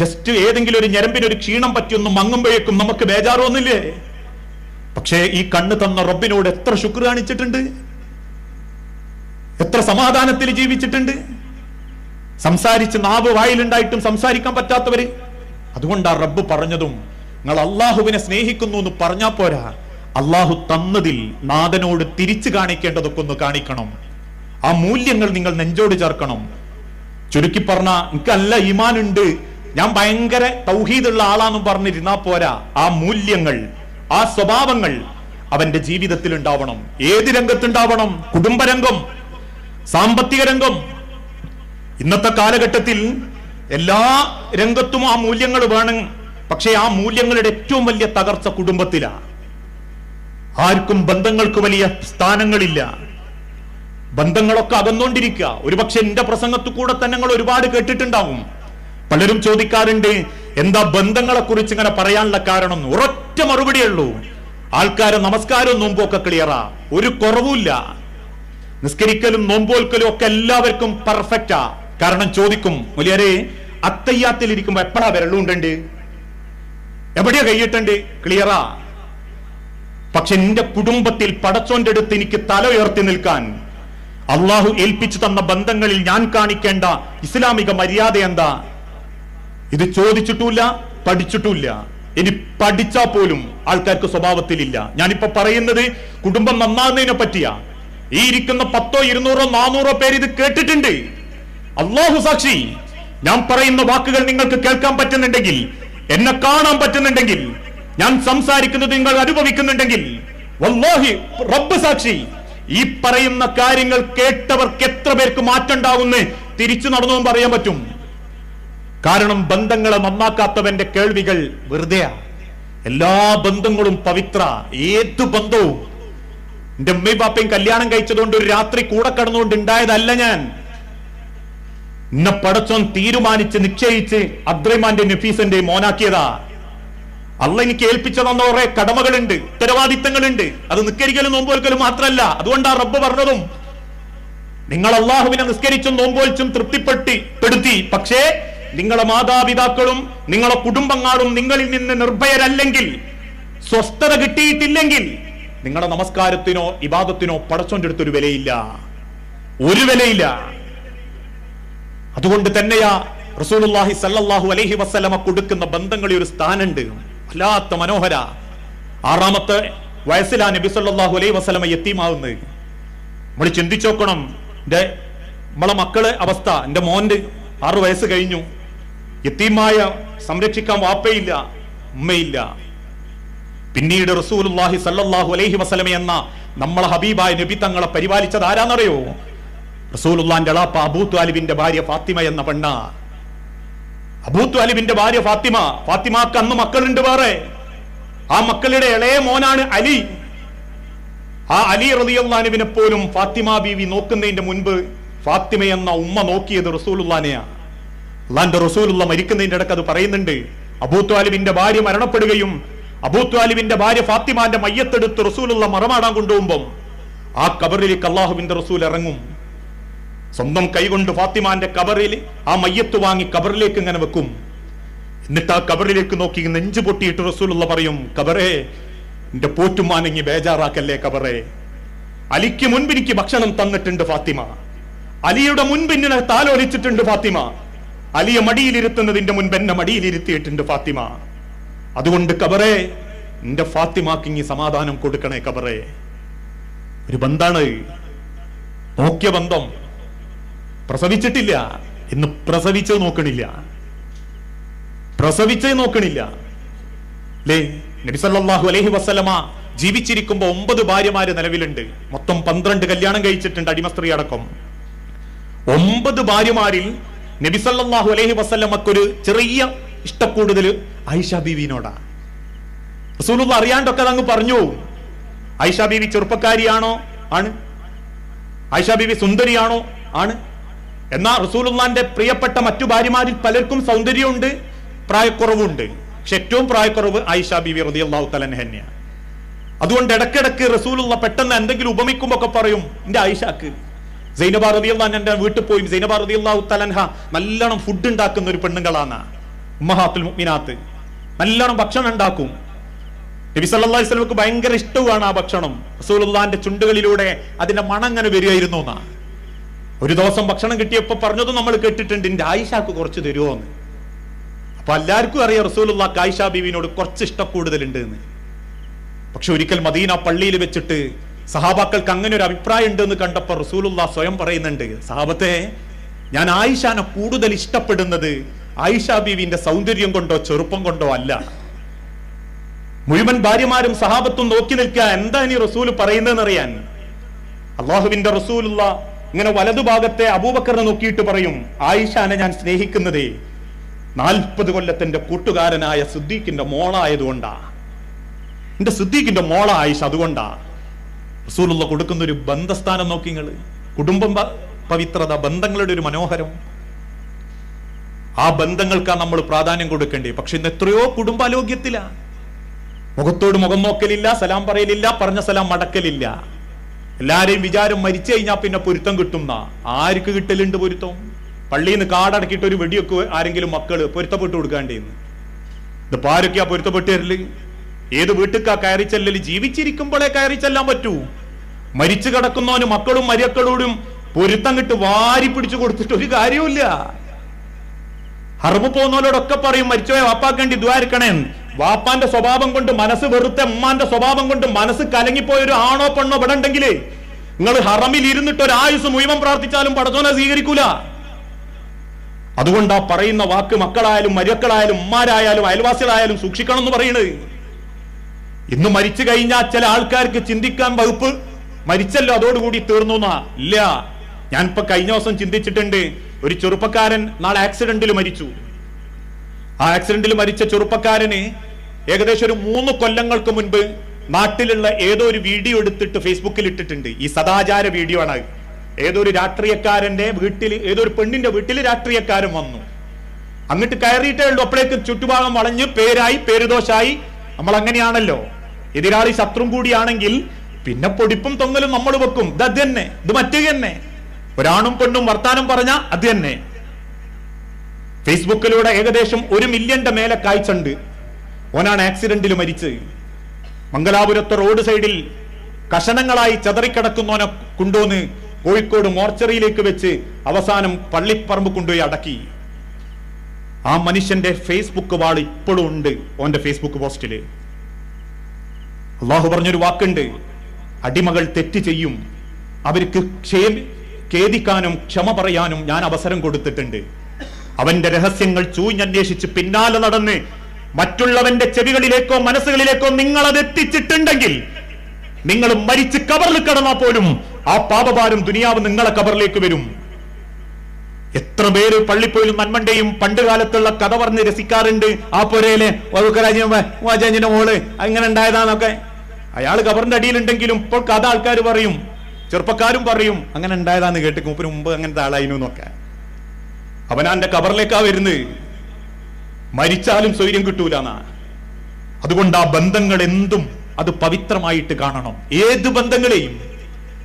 Just ഏതെങ്കിലും ഒരു ഞരമ്പിന് ഒരു ക്ഷീണം പറ്റിയൊന്നും മങ്ങുമ്പോഴേക്കും നമുക്ക് ബേജാറൊന്നില്ലേ പക്ഷേ ഈ കണ്ണ് തന്ന റബ്ബിനോട് എത്ര ശുക്ർ കാണിച്ചിട്ടുണ്ട്? എത്ര സമാധാനത്തിൽ ജീവിച്ചിട്ടുണ്ട്? സംസാരിച്ച് നാവ് വായിലുണ്ടായിട്ടും സംസാരിക്കാൻ പറ്റാത്തവര്? ആ റബ്ബ് പറഞ്ഞതും നിങ്ങൾ അള്ളാഹുവിനെ സ്നേഹിക്കുന്നു എന്ന് പറഞ്ഞാ പോരാ. അള്ളാഹു തന്നതിൽ നാഥനോട് തിരിച്ചു കാണിക്കേണ്ടതൊക്കെ ഒന്ന് കാണിക്കണം. ആ മൂല്യങ്ങൾ നിങ്ങൾ നെഞ്ചോട് ചേർക്കണം. ചുരുക്കി പറഞ്ഞ എനിക്കല്ല ഈമാനുണ്ട്. ഞാൻ ഭയങ്കര തൗഹീദുള്ള ആളാന്നും പറഞ്ഞിരുന്നാ പോരാ. ആ മൂല്യങ്ങൾ ആ സ്വഭാവങ്ങൾ അവന്റെ ജീവിതത്തിൽ ഉണ്ടാവണം ഏത് രംഗത്തുണ്ടാവണം? കുടുംബരംഗം സാമ്പത്തിക രംഗം. ഇന്നത്തെ കാലഘട്ടത്തിൽ എല്ലാ രംഗത്തും ആ മൂല്യങ്ങൾ വേണം. പക്ഷേ ആ മൂല്യങ്ങളുടെ ഏറ്റവും വലിയ തകർച്ച കുടുംബത്തിലാണ് ആർക്കും ബന്ധങ്ങൾക്ക് വലിയ സ്ഥാനങ്ങളില്ല. ബന്ധങ്ങളൊക്കെ അകന്നുകൊണ്ടിരിക്കുക ഒരുപക്ഷെ എന്റെ പ്രസംഗത്തിൽ കൂടെ തന്നെ നിങ്ങൾ ഒരുപാട് കേട്ടിട്ടുണ്ടാവും. പലരും ചോദിക്കാറുണ്ട് എന്താ ബന്ധങ്ങളെ കുറിച്ച് ഇങ്ങനെ പറയാനുള്ള കാരണം? ഉറച്ച മറുപടിയുള്ളൂ ആൾക്കാരെ നമസ്കാരവും നോമ്പൊക്കെ ക്ലിയറാ. ഒരു കുറവുമില്ല. നിസ്കരിക്കലും നോമ്പോൽക്കലും ഒക്കെ എല്ലാവർക്കും പെർഫെക്റ്റാ കാരണം ചോദിക്കും മുലിയരെ അത്തയ്യാത്തിൽ ഇരിക്കുമ്പോ എപ്പോഴാ വിരലുണ്ടുണ്ട് എവിടെയാ കൈയിട്ടുണ്ട്? ക്ലിയറാ. പക്ഷെ എന്റെ കുടുംബത്തിൽ പടച്ചോന്റെ അടുത്ത് എനിക്ക് തല ഉയർത്തി നിൽക്കാൻ അള്ളാഹു ഏൽപ്പിച്ചു തന്ന ബന്ധങ്ങളിൽ ഞാൻ കാണിക്കേണ്ട ഇസ്ലാമിക മര്യാദ എന്താ? ഇത് ചോദിച്ചിട്ടുമില്ല പഠിച്ചിട്ടുമില്ല. ഇനി പഠിച്ചാ പോലും ആൾക്കാർക്ക് സ്വഭാവത്തിലില്ല. ഞാനിപ്പോ പറയുന്നത് കുടുംബം നന്നാകുന്നതിനെ പറ്റിയാ. ഈ ഇരിക്കുന്ന പത്തോ ഇരുന്നൂറോ നാനൂറോ പേര് ഇത് കേട്ടിട്ടുണ്ട്. അള്ളാഹു സാക്ഷി ഞാൻ പറയുന്ന വാക്കുകൾ നിങ്ങൾക്ക് കേൾക്കാൻ പറ്റുന്നുണ്ടെങ്കിൽ എന്നെ കാണാൻ പറ്റുന്നുണ്ടെങ്കിൽ ഞാൻ സംസാരിക്കുന്നത് നിങ്ങൾ അനുഭവിക്കുന്നുണ്ടെങ്കിൽ വല്ലാഹി റബ്ബ് സാക്ഷി ഈ പറയുന്ന കാര്യങ്ങൾ കേട്ടവർക്ക് എത്ര പേർക്ക് മാറ്റം മാറ്റണ്ടാവുന്ന് തിരിച്ചു നടന്നു പറയാൻ പറ്റും. കാരണം ബന്ധങ്ങളെ നന്നാക്കാത്തവന്റെ കേൾവികൾ വെറുതെയാണ്. എല്ലാ ബന്ധങ്ങളും പവിത്ര ഏത് ബന്ധവും. എന്റെ ഉമ്മയും പാപ്പയും കല്യാണം കഴിച്ചതുകൊണ്ട് ഒരു രാത്രി കൂടെ കടന്നുകൊണ്ട് ഉണ്ടായതല്ല ഞാൻ. എന്നെ പടച്ചോൻ തീരുമാനിച്ച് നിശ്ചയിച്ച് അദ്രൈമാന്റെ നഫീസന്റെ മോനാക്കിയതാ. അള്ള എനിക്ക് ഏൽപ്പിച്ചതെന്ന കുറെ കടമകളുണ്ട് ഉത്തരവാദിത്തങ്ങളുണ്ട്. അത് നിസ്കരിക്കലും നോമ്പോൽക്കലും മാത്രമല്ല. അതുകൊണ്ടാ റബ്ബ് പറഞ്ഞതും. നിങ്ങൾ അള്ളാഹുവിനെ നിസ്കരിച്ചും നോമ്പോൽച്ചും തൃപ്തിപ്പെട്ടി പെടുത്തി. പക്ഷേ നിങ്ങളെ മാതാപിതാക്കളും നിങ്ങളുടെ കുടുംബങ്ങളും നിങ്ങളിൽ നിന്ന് നിർഭയരല്ലെങ്കിൽ സ്വസ്ഥത കിട്ടിയിട്ടില്ലെങ്കിൽ നിങ്ങളുടെ നമസ്കാരത്തിനോ ഇബാദത്തിനോ പടച്ചോന്റെ അടുത്തൊരു വിലയില്ല. ഒരു വിലയില്ല. അതുകൊണ്ട് തന്നെയാ റസൂലുള്ളാഹി സല്ലല്ലാഹു അലൈഹി വസല്ലമ കൊടുക്കുന്ന ബന്ധങ്ങളിൽ ഒരു സ്ഥാനമുണ്ട്. വല്ലാത്ത മനോഹര. ആറാമത്തെ വയസ്സിലാ നബി സല്ലല്ലാഹു അലൈഹി വസല്ലമ യത്തീമാവുന്നത് നമ്മൾ ചിന്തിച്ചോക്കണം എന്റെ നമ്മളെ മക്കളെ അവസ്ഥ എന്റെ മോന്റെ ആറു വയസ്സ് കഴിഞ്ഞു. യത്തീമായ സംരക്ഷിക്കാൻ വാപ്പയില്ല ഉമ്മയില്ല. പിന്നീട് റസൂലുള്ളാഹി സല്ലാഹു അലൈഹി വസ്ലമ എന്ന നമ്മളെ ഹബീബായ നബി തങ്ങളെ പരിപാലിച്ചത് ആരാന്നറിയോ? റസൂലുല്ലാന്റെ അളാപ്പ അബൂ താലിബിന്റെ ഭാര്യ ഫാത്തിമ എന്ന പെണ്ണ. അബൂ താലിബിന്റെ ഭാര്യ ഫാത്തിമ ഫാത്തിമാക്ക് അന്ന് മക്കളുണ്ട് വേറെ. ആ മക്കളുടെ ഇളയ മോനാണ് അലി. ആ അലി റലിയുല്ലാനുവിനെ പോലും ഫാത്തിമ ബീവി നോക്കുന്നതിന്റെ മുൻപ് ഫാത്തിമ എന്ന ഉമ്മ നോക്കിയത് റസൂലുള്ളാനെയാ അള്ളാന്റെ റസൂലുള്ള മരിക്കുന്നതിന്റെ ഇടയ്ക്ക് അത് പറയുന്നുണ്ട്. അബൂത്വാലിബിന്റെ ഭാര്യ മരണപ്പെടുകയും അബൂത്വാലിബിന്റെ ഭാര്യ ഫാത്തിമാന്റെ മയ്യത്തെടുത്ത് റസൂലുള്ള മറമാടാൻ കൊണ്ടുപോകുമ്പം ആ കബറിലേക്ക് അള്ളാഹുവിന്റെ റസൂൽ ഇറങ്ങും. സ്വന്തം കൈകൊണ്ട് ഫാത്തിമാന്റെ കബറിൽ ആ മയ്യത്ത് വാങ്ങി കബറിലേക്ക് ഇങ്ങനെ വെക്കും. എന്നിട്ട് ആ കബറിലേക്ക് നോക്കി നെഞ്ചു പൊട്ടിയിട്ട് റസൂലുള്ള പറയും കബറേ എന്റെ പോറ്റുമാനങ്ങി ബേജാറാക്കല്ലേ കബറേ? അലിക്ക് മുൻപിനിക്ക് ഭക്ഷണം തന്നിട്ടുണ്ട് ഫാത്തിമ. അലിയുടെ മുൻപിന്നെ താലോലിച്ചിട്ടുണ്ട് ഫാത്തിമ. അലിയെ മടിയിലിരുത്തുന്നതിന്റെ മുൻപ് എന്നെ മടിയിലിരുത്തിയിട്ടുണ്ട് ഫാത്തിമ. അതുകൊണ്ട് കബറേ എന്റെ ഫാത്തിമാക്ക് ഇനി സമാധാനം കൊടുക്കണേ കബറേ. ഒരു ബന്ധാണ്. നോക്കിയ ബന്ധം. പ്രസവിച്ചിട്ടില്ല ഇന്ന് പ്രസവിച്ചത് നോക്കണില്ല. പ്രസവിച്ചേ നോക്കണില്ല. അല്ലേ നബി സല്ലല്ലാഹു അലൈഹി വസല്ലമ ജീവിച്ചിരിക്കുമ്പോ ഒമ്പത് ഭാര്യമാര് നിലവിലുണ്ട്. മൊത്തം പന്ത്രണ്ട് കല്യാണം കഴിച്ചിട്ടുണ്ട് അടിമസ്ത്രീ അടക്കം. ഒമ്പത് ഭാര്യമാരിൽ നബി അലഹി വസല്ലമക്കൊരു ചെറിയ ഇഷ്ടക്കൂടുതൽ ഐഷ ബീവിനോടാ റസൂലുള്ള അറിയാണ്ടൊക്കെ അതങ്ങ് പറഞ്ഞു. ഐഷ ബീവി ചെറുപ്പക്കാരിയാണോ? ആണ്. ഐഷ ബീവി സുന്ദരിയാണോ? ആണ്. എന്നാ റസൂലുള്ളാന്റെ പ്രിയപ്പെട്ട മറ്റു ഭാര്യമാരിൽ പലർക്കും സൗന്ദര്യമുണ്ട് പ്രായക്കുറവുണ്ട് പക്ഷെ ഏറ്റവും പ്രായക്കുറവ് ഐഷ ബീവി റളിയല്ലാഹു തലൻ തന്നെയാണ്. അതുകൊണ്ട് ഇടക്കിടക്ക് റസൂലുള്ള പെട്ടെന്ന് എന്തെങ്കിലും ഉപമിക്കുമ്പോ ഒക്കെ പറയും എന്റെ ആയിഷാക്ക് സൈനബ എന്റെ വീട്ടിൽ പോയി. സൈനബ റളിയല്ലാഹു തലൻഹ നല്ലോണം ഫുഡ് ഉണ്ടാക്കുന്ന ഒരു പെണ്ണുങ്ങളാണ് ഉമ്മഹാത്തുൽ മുഅ്മിനാത്ത്. നല്ലോണം ഭക്ഷണം ഉണ്ടാക്കും. നബി സല്ലല്ലാഹു അലൈഹി വസല്ലമക്ക് ഭയങ്കര ഇഷ്ടമാണ് ആ ഭക്ഷണം. റസൂലുള്ളാഹിന്റെ ചുണ്ടുകളിലൂടെ അതിന്റെ മണം അങ്ങനെ വരികയായിരുന്നു എന്നാ. ഒരു ദിവസം ഭക്ഷണം കിട്ടിയപ്പോ പറഞ്ഞതും നമ്മൾ കേട്ടിട്ടുണ്ട് എന്റെ ആയിഷാക്ക് കുറച്ച് തരുമോ എന്ന്. അപ്പൊ എല്ലാവർക്കും അറിയാം റസൂലുള്ള ആയിഷ ബീവിനോട് കുറച്ച് ഇഷ്ടം കൂടുതലുണ്ട് എന്ന്. പക്ഷെ ഒരിക്കൽ മദീന പള്ളിയിൽ വെച്ചിട്ട് സഹാബാക്കൾക്ക് അങ്ങനെ ഒരു അഭിപ്രായം ഉണ്ട് എന്ന് കണ്ടപ്പോൾ റസൂലുള്ള സ്വയം പറയുന്നുണ്ട് സഹാബത്തെ ഞാൻ ആയിഷാനെ കൂടുതൽ ഇഷ്ടപ്പെടുന്നത് ആയിഷ ബീവിന്റെ സൗന്ദര്യം കൊണ്ടോ ചെറുപ്പം കൊണ്ടോ അല്ല. മുഴുവൻ ഭാര്യമാരും സഹാബത്തും നോക്കി നിൽക്കുക എന്താ ഇനി റസൂൽ പറയുന്നതെന്ന് അറിയാൻ അള്ളാഹുവിന്റെ റസൂലുള്ള ഇങ്ങനെ വലതുഭാഗത്തെ അബൂബക്കറിനെ നോക്കിയിട്ട് പറയും ആയിഷാനെ ഞാൻ സ്നേഹിക്കുന്നതേ നാൽപ്പത് കൊല്ലത്തിന്റെ കൂട്ടുകാരനായ സിദ്ദീഖിന്റെ മോളായതുകൊണ്ടാ. എന്റെ സിദ്ദീഖിന്റെ മോള ആയിഷ അതുകൊണ്ടാ. റസൂലുള്ള കൊടുക്കുന്ന ഒരു ബന്ധസ്ഥാനം നോക്കി നിങ്ങൾ കുടുംബം പവിത്രത ബന്ധങ്ങളുടെ ഒരു മനോഹരം. ആ ബന്ധങ്ങൾക്കാണ് നമ്മൾ പ്രാധാന്യം കൊടുക്കേണ്ടത് പക്ഷെ ഇന്ന് എത്രയോ കുടുംബാലോക്യത്തിലാ. മുഖത്തോട് മുഖം നോക്കലില്ല സലാം പറയലില്ല പറഞ്ഞ സലാം മടക്കലില്ല. എല്ലാരെയും വിചാരം മരിച്ചു കഴിഞ്ഞാൽ പിന്നെ പൊരുത്തം കിട്ടുന്ന. ആർക്ക് കിട്ടലുണ്ട് പൊരുത്തം? പള്ളിയിൽ നിന്ന് കാടടക്കിയിട്ട് ഒരു വെടിയൊക്കെ ആരെങ്കിലും മക്കൾ പൊരുത്തപ്പെട്ട് കൊടുക്കാണ്ടേന്ന്. ഇതിപ്പോ ആരൊക്കെയാ പൊരുത്തപ്പെട്ട് തരൽ ഏത് വീട്ടിക്കാ കയറി ചെല്ലല്? ജീവിച്ചിരിക്കുമ്പോഴേ കയറി ചെല്ലാൻ പറ്റൂ. മരിച്ചു കിടക്കുന്നവന് മക്കളും മരിയക്കളോടും പൊരുത്തം കിട്ട് വാരി പിടിച്ചു കൊടുത്തിട്ട് ഒരു കാര്യവുമില്ല. ഹർബ് പോകുന്നവരോടൊക്കെ പറയും മരിച്ചോയെ വാപ്പാക്കേണ്ടി ദ്വാരിക്കണേ വാപ്പാന്റെ സ്വഭാവം കൊണ്ട് മനസ്സ് വെറുത്ത ഉമ്മാന്റെ സ്വഭാവം കൊണ്ട് മനസ്സ് കലങ്ങിപ്പോയ ഒരു ആണോ പെണ്ണോ ഇവിടെ ഉണ്ടെങ്കിൽ നിങ്ങൾ ഹറമിൽ ഇരുന്നിട്ട് ഒരു ആയുസ് മുഴുവൻ പ്രാർത്ഥിച്ചാലും പടച്ചോനെ സ്വീകരിക്കൂല. അതുകൊണ്ട് ആ പറയുന്ന വാക്ക് മക്കളായാലും മരുക്കളായാലും ഉമ്മാരായാലും അയൽവാസികളായാലും സൂക്ഷിക്കണം എന്ന് പറയുന്നത് ഇന്ന് മരിച്ചു കഴിഞ്ഞാൽ ചില ആൾക്കാർക്ക് ചിന്തിക്കാൻ വകുപ്പ് മരിച്ചല്ലോ അതോടുകൂടി തീർന്നു ഇല്ല. ഞാൻ ഇപ്പൊ കഴിഞ്ഞ ദിവസം ചിന്തിച്ചിട്ടുണ്ട് ഒരു ചെറുപ്പക്കാരൻ നാളെ ആക്സിഡന്റിൽ മരിച്ചു. ആ ആക്സിഡന്റിൽ മരിച്ച ചെറുപ്പക്കാരന് ഏകദേശം ഒരു മൂന്ന് കൊല്ലങ്ങൾക്ക് മുൻപ് നാട്ടിലുള്ള ഏതോ ഒരു വീഡിയോ എടുത്തിട്ട് ഫേസ്ബുക്കിൽ ഇട്ടിട്ടുണ്ട്. ഈ സദാചാര വീഡിയോ ആണ്. ഏതോ ഒരു രാഷ്ട്രീയക്കാരന്റെ വീട്ടിൽ ഏതോ ഒരു പെണ്ണിന്റെ വീട്ടിൽ രാഷ്ട്രീയക്കാരൻ വന്നു. അങ്ങോട്ട് കയറിയിട്ടേ ഉള്ളൂ. അപ്പോഴേക്ക് ചുറ്റുഭാഗം വളഞ്ഞ് പേരായി പേരുദോഷായി. നമ്മൾ അങ്ങനെയാണല്ലോ എതിരാളി ശത്രും കൂടിയാണെങ്കിൽ പിന്നെ പൊടിപ്പും തൊങ്ങലും നമ്മൾ വെക്കും. ഇത് അത് തന്നെ. ഇത് മറ്റേ തന്നെ. ഒരാണും പെണ്ണും വർത്താനം പറഞ്ഞ അത് തന്നെ. ഫേസ്ബുക്കിലൂടെ ഏകദേശം ഒരു മില്യന്റെ മേലെ കാഴ്ചണ്ട് ഓനാണ് ആക്സിഡന്റിൽ മരിച്ച് മംഗലാപുരത്തെ റോഡ് സൈഡിൽ കഷണങ്ങളായി ചതറിക്കിടക്കുന്നവനെ കൊണ്ടുവന്ന് കോഴിക്കോട് മോർച്ചറിയിലേക്ക് വെച്ച് അവസാനം പള്ളിപ്പറമ്പ് കൊണ്ടുപോയി അടക്കി. ആ മനുഷ്യന്റെ ഫേസ്ബുക്ക് വാൾ ഇപ്പോഴും ഉണ്ട് ഓന്റെ ഫേസ്ബുക്ക് പോസ്റ്റിൽ. അള്ളാഹു പറഞ്ഞൊരു വാക്കുണ്ട്. അടിമകൾ തെറ്റ് ചെയ്യും. അവർക്ക് ക്ഷേ- ഖേദിക്കാനും ക്ഷമ പറയാനും ഞാൻ അവസരം കൊടുത്തിട്ടുണ്ട്. അവന്റെ രഹസ്യങ്ങൾ ചൂഞ്ഞന്വേഷിച്ച് പിന്നാലെ നടന്ന് മറ്റുള്ളവന്റെ ചെവികളിലേക്കോ മനസ്സുകളിലേക്കോ നിങ്ങൾ അത് എത്തിച്ചിട്ടുണ്ടെങ്കിൽ നിങ്ങൾ മരിച്ച് കബറിൽ കിടന്നാൽ പോലും ആ പാപഭാരം ദുനിയാവ് നിങ്ങളെ കബറിലേക്ക് വരും. എത്ര പേര് പള്ളിപ്പോയിലും നന്മണ്ടയും പണ്ട് കാലത്തുള്ള കഥ പറഞ്ഞ് രസിക്കാറുണ്ട്? ആ പുരയിലെ വാജാജിന്റെ മോൾ അങ്ങനെ ഉണ്ടായതാന്നൊക്കെ. അയാൾ കബറിന്റെ അടിയിലുണ്ടെങ്കിലും ഇപ്പോൾ കഥ ആൾക്കാർ പറയും ചെറുപ്പക്കാരും പറയും അങ്ങനെ ഉണ്ടായതാന്ന് കേട്ട് മൂപ്പര് മുമ്പ് അങ്ങനത്തെ ആളായിരുന്നു എന്നൊക്കെ. അവനാന്റെ കബറിലേക്കാ വരുന്നത്. മരിച്ചാലും സ്വൈര്യം കിട്ടൂലെന്നാ. അതുകൊണ്ട് ആ ബന്ധങ്ങൾ എന്തും അത് പവിത്രമായിട്ട് കാണണം. ഏത് ബന്ധങ്ങളെയും